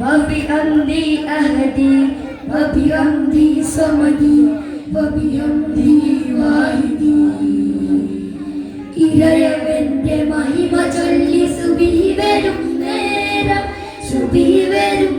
وبأمري أهدي وبأمري صمدي وبأمري واحدي ഇരയവന്റെ മഹിമ ചൊല്ലി സുബിഹി വരും നേരം സുബിഹി വരും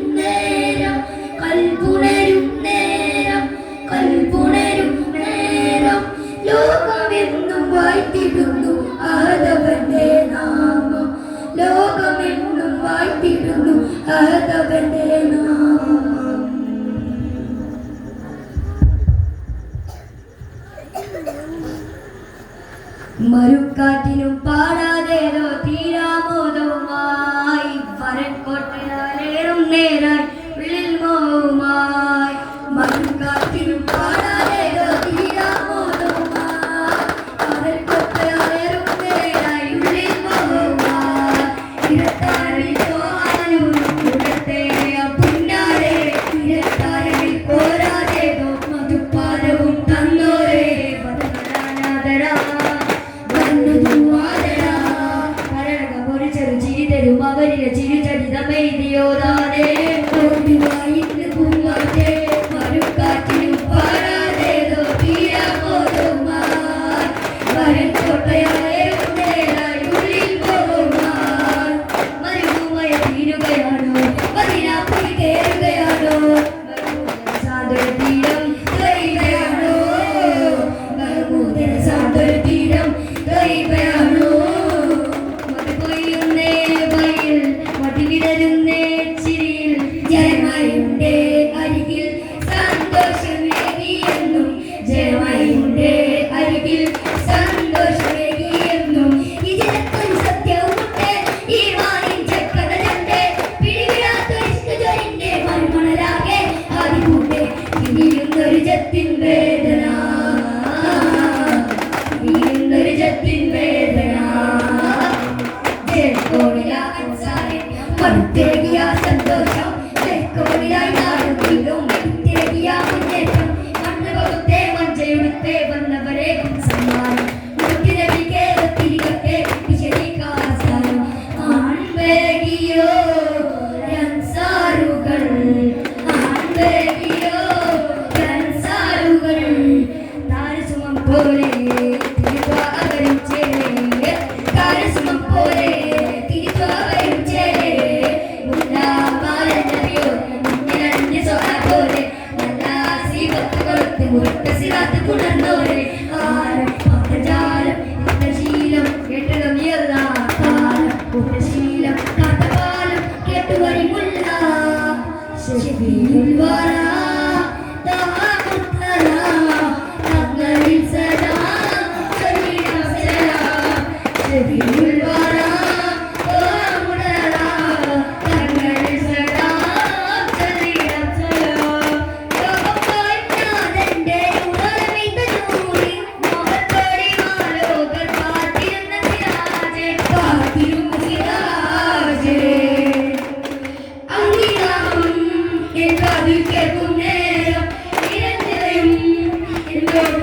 മരുക്കാറ്റിനും പാടാതെ തിരകിയ സന്തോഷം. തെക്കോടിയായി നാടും തിരകിയ മുന്നേറ്റം. മണ്ണ് കൊടുത്തെ മഞ്ചയെടുത്തെ വന്നവരെ സമ്മാനം പോലെ പോലെ 제 비밀 바람 Thank you.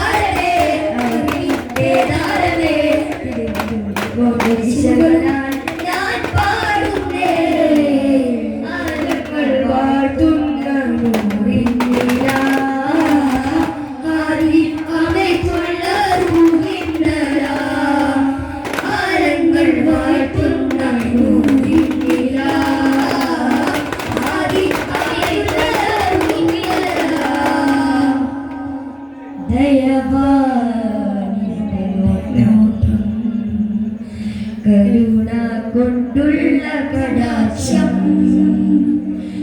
കരുണ കൊണ്ടുള്ള കടാക്ഷം